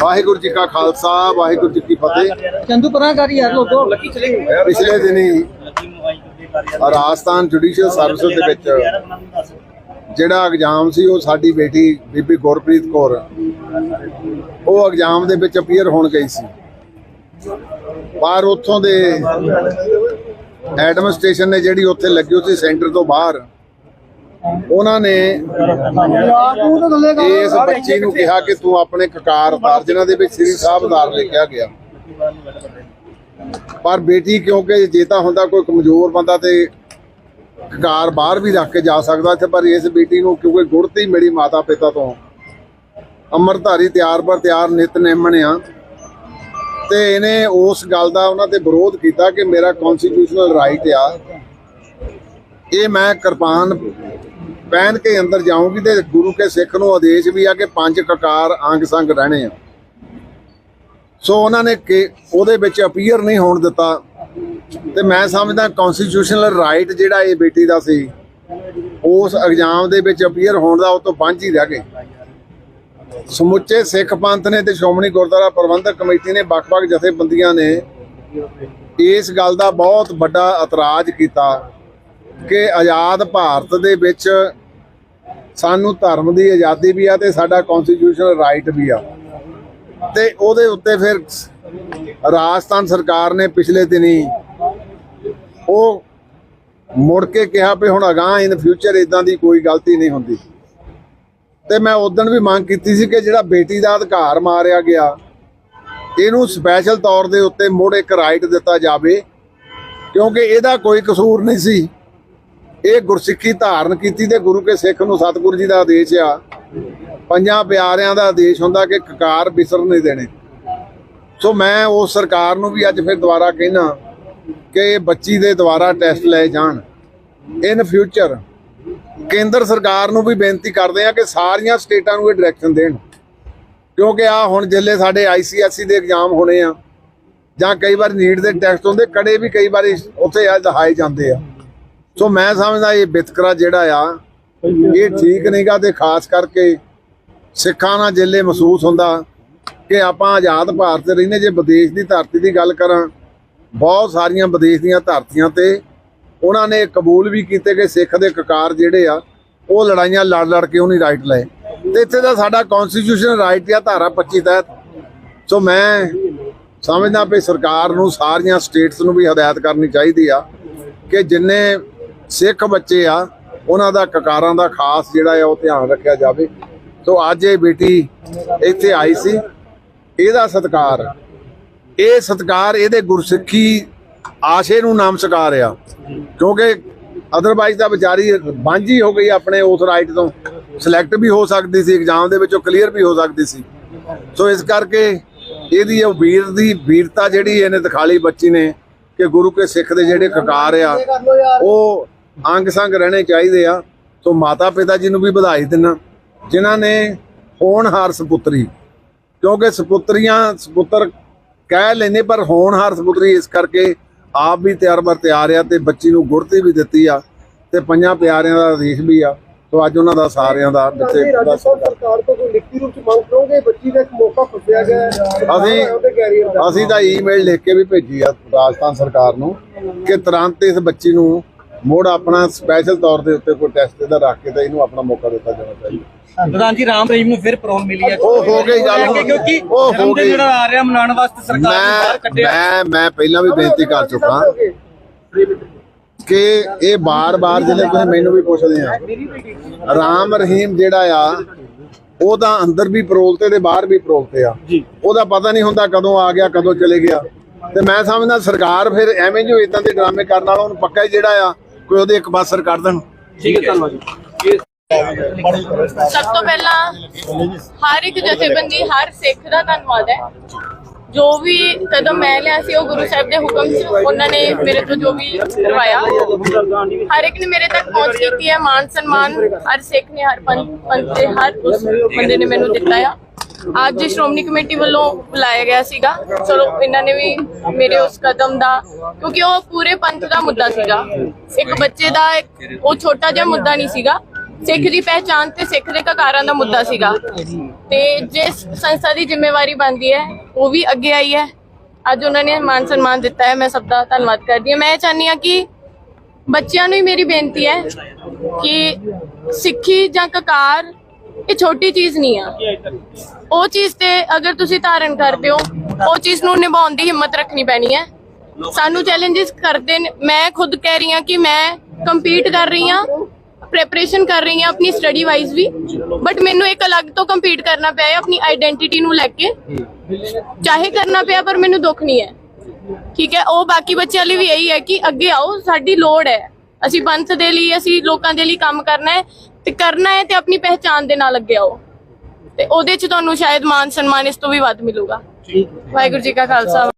ਵਾਹਿਗੁਰੂ ਜੀ ਕਾ ਖਾਲਸਾ ਵਾਹਿਗੁਰੂ ਜੀ ਕੀ ਫਤਿਹ। ਚੰਦੂ ਪਰਾਂ ਕਰ ਯਾਰ ਲੋਗੋ ਪਿਛਲੇ ਦਿਨੀ ਰਾਜਸਥਾਨ ਜੁਡੀਸ਼ੀਅਲ ਸਰਵਿਸ ਦੇ ਵਿੱਚ ਜਿਹੜਾ ਐਗਜ਼ਾਮ ਸੀ ਉਹ ਸਾਡੀ ਬੇਟੀ ਬੀਬੀ ਗੁਰਪ੍ਰੀਤ ਕੌਰ ਉਹ ਐਗਜ਼ਾਮ ਦੇ ਵਿੱਚ ਅਪੀਅਰ ਹੋਣ ਗਈ ਸੀ। ਪਰ ਉੱਥੋਂ ਦੇ ਐਡਮਿਨਿਸਟ੍ਰੇਸ਼ਨ ਨੇ ਜਿਹੜੀ ਉੱਥੇ ਲੱਗੀ ਸੀ ਸੈਂਟਰ ਤੋਂ ਬਾਹਰ ਉਹਨਾਂ ਨੇ ਤੂੰ ਤਾਂ ਇਸ ਬੱਚੀ ਨੂੰ ਕਿਹਾ ਕਿ ਤੂੰ ਆਪਣੇ ਕਕਾਰ ਉਤਾਰ, ਜਿਨ੍ਹਾਂ ਦੇ ਵਿੱਚ ਸ੍ਰੀ ਸਾਹਿਬਦਾਰ ਲਿਖਿਆ ਗਿਆ। ਪਰ ਬੇਟੀ, ਕਿਉਂਕਿ ਜੇ ਤਾਂ ਹੁੰਦਾ ਕੋਈ ਕਮਜ਼ੋਰ ਬੰਦਾ ਤੇ ਕਕਾਰ ਬਾਹਰ ਵੀ ਰੱਖ ਕੇ ਜਾ ਸਕਦਾ ਇੱਥੇ ਪਰ ਇਸ ਬੇਟੀ ਨੂੰ ਕਿਉਂਕਿ ਗੁੜਤੀ ਮੇਰੀ ਮਾਤਾ ਪਿਤਾ ਤੋਂ, ਅੰਮ੍ਰਿਤਧਾਰੀ ਤਿਆਰ ਪਰ ਤਿਆਰ ਨਿਤਨੇਮਣ ਆ। ਤੇ ਇਹਨੇ ਉਸ ਗੱਲ ਦਾ ਉਹਨਾਂ ਤੇ ਵਿਰੋਧ ਕੀਤਾ ਕਿ ਮੇਰਾ ਕਨਸਟੀਟਿਊਸ਼ਨਲ ਰਾਈਟ ਆ। ਇਹ ਮੈਂ ਕਿਰਪਾਨ ਪਹਿਨ ਕੇ ਅੰਦਰ ਜਾਊਂਗੀ ਤੇ ਗੁਰੂ ਕੇ ਸਿੱਖ ਨੂੰ ਆਦੇਸ਼ ਵੀ ਆ ਕਿ ਪੰਜ ਕਕਾਰ ਅੰਗ ਸੰਗ ਰਹਿਣੇ ਆ। ਸੋ ਉਹਨਾਂ ਨੇ ਕਿ ਉਹਦੇ ਵਿੱਚ ਅਪੀਅਰ ਨਹੀਂ ਹੋਣ ਦਿੱਤਾ। ਤੇ ਮੈਂ ਸਮਝਦਾ ਕਨਸਟੀਟਿਊਸ਼ਨਲ ਰਾਈਟ ਜਿਹੜਾ ਇਹ ਬੇਟੀ ਦਾ ਸੀ, ਉਸ ਐਗਜ਼ਾਮ ਦੇ ਵਿੱਚ ਅਪੀਅਰ ਹੋਣ ਦਾ ਉਹ ਤੋਂ ਵਾਂਝ ਹੀ ਰਹਿ ਗਏ। ਸਮੁੱਚੇ ਸਿੱਖ ਪੰਥ ਨੇ ਤੇ ਸ਼੍ਰੋਮਣੀ ਗੁਰਦੁਆਰਾ ਪ੍ਰਬੰਧਕ ਕਮੇਟੀ ਨੇ ਵੱਖ-ਵੱਖ ਜਥੇਬੰਦੀਆਂ ਨੇ ਇਸ ਗੱਲ ਦਾ ਬਹੁਤ ਵੱਡਾ ਇਤਰਾਜ਼ ਕੀਤਾ। ਕਿ ਆਜ਼ਾਦ ਭਾਰਤ ਦੇ ਵਿੱਚ ਸਾਨੂੰ ਧਰਮ ਦੀ ਆਜ਼ਾਦੀ ਵੀ ਆ ਤੇ ਸਾਡਾ ਕਨਸਟੀਟਿਊਸ਼ਨਲ ਰਾਈਟ ਵੀ ਆ। ਤੇ ਉਹਦੇ ਉੱਤੇ ਫਿਰ ਰਾਜਸਥਾਨ ਸਰਕਾਰ ਨੇ ਪਿਛਲੇ ਦਿਨੀ ਉਹ ਮੁੜ ਕੇ ਕਿਹਾ ਵੀ ਹੁਣ ਅਗਾਂਹ ਇਨ ਫਿਊਚਰ ਇਦਾਂ ਦੀ ਕੋਈ ਗਲਤੀ ਨਹੀਂ ਹੁੰਦੀ। ਤੇ ਮੈਂ ਉਦੋਂ ਵੀ ਮੰਗ ਕੀਤੀ ਸੀ ਕਿ ਜਿਹੜਾ ਬੇਟੀ ਦਾ ਅਧਿਕਾਰ ਮਾਰਿਆ ਗਿਆ, ਇਹਨੂੰ ਸਪੈਸ਼ਲ ਤੌਰ ਦੇ ਉੱਤੇ ਮੁੜ ਇੱਕ ਰਾਈਟ ਦਿੱਤਾ ਜਾਵੇ, ਕਿਉਂਕਿ ਇਹਦਾ ਕੋਈ ਕਸੂਰ ਨਹੀਂ ਸੀ। ਇਹ ਗੁਰਸਿੱਖੀ ਧਾਰਨ ਕੀਤੀ ਤੇ ਗੁਰੂ ਕੇ ਸਿੱਖ ਨੂੰ ਸਤਿਗੁਰੂ ਜੀ ਦਾ ਆਦੇਸ਼ ਆ। ਪੰਜਾਂ ਪਿਆਰਿਆਂ ਦਾ ਆਦੇਸ਼ ਹੁੰਦਾ ਕਿ ਕਕਾਰ ਬਿਸਰ ਨਹੀਂ ਦੇਣੇ। ਸੋ ਮੈਂ ਉਸ ਸਰਕਾਰ ਨੂੰ ਵੀ ਅੱਜ ਫਿਰ ਦੁਬਾਰਾ ਕਹਿਣਾ ਕਿ ਇਹ ਬੱਚੀ ਦੇ ਦੁਬਾਰਾ ਟੈਸਟ ਲਏ ਜਾਣ। ਇਨ ਫਿਊਚਰ ਕੇਂਦਰ ਸਰਕਾਰ ਨੂੰ ਵੀ ਬੇਨਤੀ ਕਰਦੇ ਆ ਕਿ ਸਾਰੀਆਂ ਸਟੇਟਾਂ ਨੂੰ ਇਹ ਡਾਇਰੈਕਸ਼ਨ ਦੇਣ। ਕਿਉਂਕਿ ਆ ਹੁਣ ਜਿੱਲੇ ਸਾਡੇ ਆਈਸੀਐਸਸੀ ਦੇ ਐਗਜ਼ਾਮ ਹੋਣੇ ਆ ਜਾਂ ਕਈ ਵਾਰ ਨੀਟ ਦੇ ਟੈਸਟ ਹੁੰਦੇ, ਕੜੇ ਵੀ ਕਈ ਵਾਰੀ ਉੱਥੇ ਆ, ਦਿਖਾਏ ਜਾਂਦੇ ਆ। ਸੋ ਮੈਂ ਸਮਝਦਾ ਇਹ ਵਿਤਕਰਾ ਜਿਹੜਾ ਆ, ਇਹ ਠੀਕ ਨਹੀਂਗਾ ਤੇ ਖਾਸ ਕਰਕੇ ਸਿੱਖਾਂ ਨਾਲ ਜਿੱਲੇ ਮਹਿਸੂਸ ਹੁੰਦਾ ਕਿ ਆਪਾਂ ਆਜ਼ਾਦ ਭਾਰਤ 'ਚ ਰਹਿੰਦੇ, ਜੇ ਵਿਦੇਸ਼ ਦੀ ਧਰਤੀ ਦੀ ਗੱਲ ਕਰਾਂ, ਬਹੁਤ ਸਾਰੀਆਂ ਵਿਦੇਸ਼ ਦੀਆਂ ਧਰਤੀਆਂ ਤੇ ਉਹਨਾਂ ਨੇ ਕਬੂਲ ਵੀ ਕੀਤੇ ਕਿ ਸਿੱਖ ਦੇ ਕਕਾਰ ਜਿਹੜੇ ਆ, ਉਹ ਲੜਾਈਆਂ ਲੜ ਲੜ ਕੇ ਉਹਨੀ ਰਾਈਟ ਲਏ। ਤੇ ਇੱਥੇ ਦਾ ਸਾਡਾ ਕਨਸਟੀਟਿਊਸ਼ਨ ਰਾਈਟ ਆ, ਧਾਰਾ 25 ਤਹਿਤ। ਸੋ ਮੈਂ ਸਮਝਦਾ ਵੀ ਸਰਕਾਰ ਨੂੰ, ਸਾਰੀਆਂ ਸਟੇਟਸ ਨੂੰ ਵੀ ਹਦਾਇਤ ਕਰਨੀ ਚਾਹੀਦੀ ਆ ਕਿ ਜਿੰਨੇ ਸਿੱਖ ਬੱਚੇ ਆ, ਉਹਨਾਂ ਦਾ ਕਕਾਰਾਂ ਦਾ ਖਾਸ ਜਿਹੜਾ ਆ, ਉਹ ਧਿਆਨ ਰੱਖਿਆ ਜਾਵੇ। ਸੋ ਅੱਜ ਇਹ ਬੇਟੀ ਇੱਥੇ ਆਈ ਸੀ। ਇਹਦਾ ਸਤਿਕਾਰ, ਇਹ ਸਤਿਕਾਰ ਇਹਦੇ ਗੁਰਸਿੱਖੀ ਆਸ਼ੇ ਨੂੰ ਨਮਸਕਾਰ ਆ। ਕਿਉਂਕਿ ਅਦਰਵਾਈਜ਼ ਤਾਂ ਵਿਚਾਰੀ ਬਾਂਝੀ ਹੋ ਗਈ ਆਪਣੇ ਉਸ ਰਾਈਟ ਤੋਂ। ਸਿਲੈਕਟ ਵੀ ਹੋ ਸਕਦੀ ਸੀ ਐਗਜ਼ਾਮ ਦੇ ਵਿੱਚੋਂ ਕਲੀਅਰ ਵੀ ਹੋ ਸਕਦੀ ਸੀ। ਸੋ ਇਸ ਕਰਕੇ ਇਹਦੀ ਉਹ ਵੀਰ ਦੀ ਵੀਰਤਾ ਜਿਹੜੀ ਇਹਨੇ ਦਿਖਾਲੀ ਬੱਚੀ ਨੇ ਕਿ ਗੁਰੂ ਕੇ ਸਿੱਖ ਦੇ ਜਿਹੜੇ ਕਕਾਰ ਆ, ਉਹ ਅੰਗ ਸੰਗ ਰਹਿਣੇ ਚਾਹੀਦੇ ਆ। ਸੋ ਮਾਤਾ ਪਿਤਾ ਜੀ ਨੂੰ ਵੀ ਵਧਾਈ ਦਿੰਨਾ। ਜਿਨ੍ਹਾਂ ਨੇ ਹੋਣਹਾਰ ਸੁਪੁੱਤਰੀ। ਕਿਉਂਕਿ ਸੁਪੁੱਤਰੀਆਂ ਸੁਪੁੱਤਰ ਕਹਿ ਲੈਨੇ ਪਰ ਹੋਣਹਾਰ ਸੁਪੁੱਤਰੀ ਇਸ ਕਰਕੇ ਆਪ ਵੀ ਤਿਆਰ ਬਰ ਤਿਆਰ ਆ ਤੇ ਬੱਚੀ ਨੂੰ ਗੁਰਤੀ ਵੀ ਦਿੱਤੀ ਆ ਤੇ ਪੰਜਾਂ ਪਿਆਰਿਆਂ ਦਾ ਆਦੇਸ਼ ਵੀ ਆ। ਸੋ ਅੱਜ ਉਹਨਾਂ ਦਾ ਸਾਰਿਆਂ ਦਾ ਵਿੱਚ ਰਾਜਸਥਾਨ ਸਰਕਾਰ ਤੋਂ ਕੋਈ ਲਿਖਤੀ ਰੂਪ ਚ ਮੰਗ ਕਰੋਗੇ? ਬੱਚੀ ਦਾ ਇੱਕ ਮੌਕਾ ਫਸਿਆ ਗਿਆ ਅਸੀਂ ਦਾ ਅਸੀਂ ਤਾਂ ਈਮੇਲ ਲਿਖ ਕੇ ਵੀ ਭੇਜੀ ਆ ਰਾਜਸਥਾਨ ਸਰਕਾਰ ਨੂੰ ਕਿ ਤੁਰੰਤ ਇਸ ਬੱਚੀ ਨੂੰ ਮੋੜ ਆਪਣਾ ਸਪੈਸ਼ਲ ਤੌਰ ਦੇ ਉੱਤੇ ਕੋਈ ਟੈਸਟ ਇਹਦਾ ਰੱਖ ਕੇ ਤਾਂ ਇਹਨੂੰ ਆਪਣਾ ਮੌਕਾ ਦਿੱਤਾ ਜਾਣਾ ਚਾਹੀਦਾ। ਪ੍ਰਧਾਨ ਜੀ ਰਾਮ ਰਹੀਮ ਨੂੰ ਫਿਰ ਪਰੋਲ ਮਿਲੀ ਹੈ। ਉਹ ਹੋ ਗਈ ਗੱਲ। ਕਿਉਂਕਿ ਉਹ ਹੋ ਗਈ। ਜਿਹੜਾ ਆ ਰਿਹਾ ਮਨਾਉਣ ਵਾਸਤੇ ਸਰਕਾਰ ਨੇ ਬਾਹਰ ਮੈਂ ਕੱਢਿਆ। ਮੈਂ ਮੈਂ ਪਹਿਲਾਂ ਵੀ ਬੇਨਤੀ ਕਰ ਚੁੱਕਾ ਕਿ ਇਹ ਬਾਰ-ਬਾਰ ਜਿਹੜੇ ਤੁਸੀਂ ਮੈਨੂੰ ਵੀ ਪੁੱਛਦੇ ਆ ਰਾਮ ਰਹੀਮ ਜਿਹੜਾ ਆ ਉਹ ਤਾਂ ਅੰਦਰ ਵੀ ਪਰੋਲ ਤੇ ਤੇ ਬਾਹਰ ਵੀ ਪਰੋਲ ਤੇ ਆ। ਉਹਦਾ ਪਤਾ ਨਹੀਂ ਹੁੰਦਾ ਕਦੋਂ ਆ ਗਿਆ ਕਦੋਂ ਚਲੇ ਗਿਆ। ਤੇ ਮੈਂ ਸਮਝਦਾ ਸਰਕਾਰ ਫਿਰ ਐਵੇਂ ਜੋ ਇਦਾਂ ਦੇ ਡਰਾਮੇ ਕਰਨ ਵਾਲਾ ਉਹਨੂੰ ਪੱਕਾ ਹੀ ਜਿਹੜਾ ਆ ਕੋਈ ਉਹਦੇ ਇੱਕ ਪਾਸਰ ਕਰ ਦੇਣ। ਠੀਕ ਹੈ। ਧੰਨਵਾਦ ਜੀ। ਸਭ ਤੋਂ ਪਹਿਲਾਂ ਹਰ ਇੱਕ ਜਥੇਬੰਦੀ ਹਰ ਸਿੱਖ ਦਾ ਧੰਨਵਾਦ ਹੈ। ਜੋ ਵੀ ਕਦਮ ਮੈਂ ਲਿਆ ਸੀ ਉਹ ਗੁਰੂ ਸਾਹਿਬ ਦੇ ਹੁਕਮ ਸੀ ਉਹਨਾਂ ਨੇ ਮੇਰੇ ਤੋਂ ਜੋ ਵੀ ਕਰਵਾਇਆ। ਹਰ ਇੱਕ ਨੇ ਮੇਰੇ ਤੱਕ ਪਹੁੰਚ ਕੀਤੀ ਹੈ। ਮਾਨ ਸਨਮਾਨ ਹਰ ਸਿੱਖ ਨੇ ਹਰ ਪੰਥ ਪੰਥ ਦੇ ਹਰ ਉਸ ਬੰਦੇ ਨੇ ਮੈਨੂੰ ਦਿੱਤਾ ਆ। ਅੱਜ ਸ਼੍ਰੋਮਣੀ ਕਮੇਟੀ ਵੱਲੋਂ ਬੁਲਾਇਆ ਗਿਆ ਸੀਗਾ। ਚਲੋ, ਇਹਨਾਂ ਨੇ ਵੀ ਮੇਰੇ ਉਸ ਕਦਮ ਦਾ, ਕਿਉਂਕਿ ਉਹ ਪੂਰੇ ਪੰਥ ਦਾ ਮੁੱਦਾ ਸੀਗਾ। ਇੱਕ ਬੱਚੇ ਦਾ ਇੱਕ, ਉਹ ਛੋਟਾ ਜਿਹਾ ਮੁੱਦਾ ਨਹੀਂ ਸੀਗਾ। ਸਿੱਖ ਦੀ ਪਹਿਚਾਨ ਤੇ ਸਿੱਖ ਦੇ ਕਕਾਰਾਂ ਦਾ ਮੁੱਦਾ ਸੀਗਾ। ਤੇ ਜਿਸ ਸੰਸਥਾ ਦੀ ਜ਼ਿੰਮੇਵਾਰੀ ਬਣਦੀ ਹੈ, ਉਹ ਵੀ ਅੱਗੇ ਆਈ ਹੈ। ਅੱਜ ਉਹਨਾਂ ਨੇ ਮਾਨ ਸਨਮਾਨ ਦਿੱਤਾ ਹੈ। ਮੈਂ ਸਭ ਦਾ ਧੰਨਵਾਦ ਕਰਦੀ ਹਾਂ। ਮੈਂ ਇਹ ਚਾਹੁੰਦੀ ਹਾਂ ਕਿ ਬੱਚਿਆਂ ਨੂੰ ਹੀ ਮੇਰੀ ਬੇਨਤੀ ਹੈ ਕਿ ਸਿੱਖੀ ਜਾਂ ਕਕਾਰ ਇਹ ਛੋਟੀ ਚੀਜ਼ ਨਹੀਂ ਆ। ਉਹ ਚੀਜ਼ ਤੇ ਅਗਰ ਤੁਸੀਂ ਧਾਰਨ ਕਰਦੇ ਹੋ, ਉਹ ਚੀਜ਼ ਨੂੰ ਨਿਭਾਉਣ ਦੀ ਹਿੰਮਤ ਰੱਖਣੀ ਪੈਣੀ ਹੈ। ਸਾਨੂੰ ਚੈਲੰਜਸ ਕਰਦੇ ਨੇ, ਮੈਂ ਖੁਦ ਕਹਿ ਰਹੀ ਹਾਂ ਕਿ ਮੈਂ ਕੰਪੀਟ ਕਰ ਰਹੀ ਹਾਂ ਪ੍ਰੈਪਰੇਸ਼ਨ ਕਰ ਰਹੀ ਹਾਂ ਆਪਣੀ ਸਟੱਡੀ ਵਾਈਜ਼ ਵੀ। ਬਟ ਮੈਨੂੰ ਇੱਕ ਅਲੱਗ ਤੋਂ ਕੰਪੀਟ ਕਰਨਾ ਪਿਆ ਹੈ ਆਪਣੀ ਆਈਡੈਂਟੀਟੀ ਨੂੰ ਲੈ ਕੇ। ਚਾਹੇ ਕਰਨਾ ਪਿਆ, ਪਰ ਮੈਨੂੰ ਦੁੱਖ ਨਹੀਂ ਹੈ। ਠੀਕ ਹੈ, ਉਹ ਬਾਕੀ ਬੱਚਿਆਂ ਲਈ ਵੀ ਇਹੀ ਹੈ ਕਿ ਅੱਗੇ ਆਓ, ਸਾਡੀ ਲੋੜ ਹੈ। ਅਸੀਂ ਪੰਥ ਦੇ ਲਈ, ਅਸੀਂ ਲੋਕਾਂ ਦੇ ਲਈ ਕੰਮ ਕਰਨਾ ਹੈ। ਤੇ ਕਰਨਾ ਹੈ ਤੇ ਆਪਣੀ ਪਹਿਚਾਣ ਦੇ ਨਾਲ ਅੱਗੇ ਆਓ। ਤੇ ਉਹਦੇ ਚ ਤੁਹਾਨੂੰ ਸ਼ਾਇਦ ਮਾਨ ਸਨਮਾਨ ਇਸ ਤੋਂ ਵੀ ਵੱਧ ਮਿਲੂਗਾ। ਵਾਹਿਗੁਰੂ ਜੀ ਕਾ ਖਾਲਸਾ।